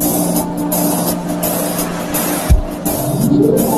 Thank you.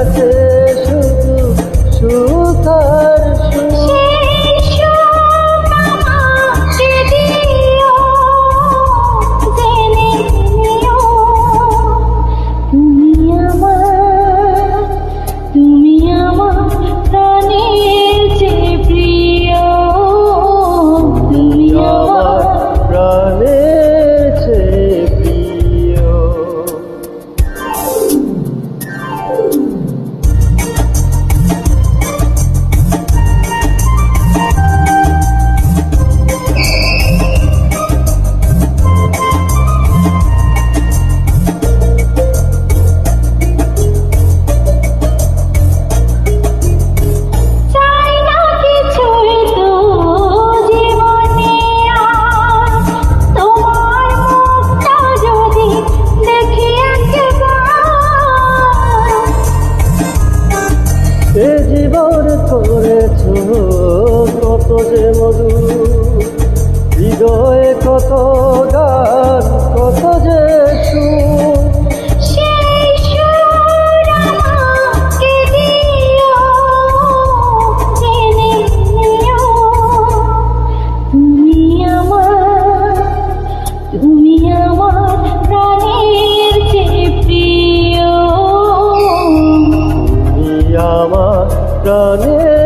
আছে শুধু সুতার সুর। করে করেছ কত যে মধু হৃদয়ে কত গা Gani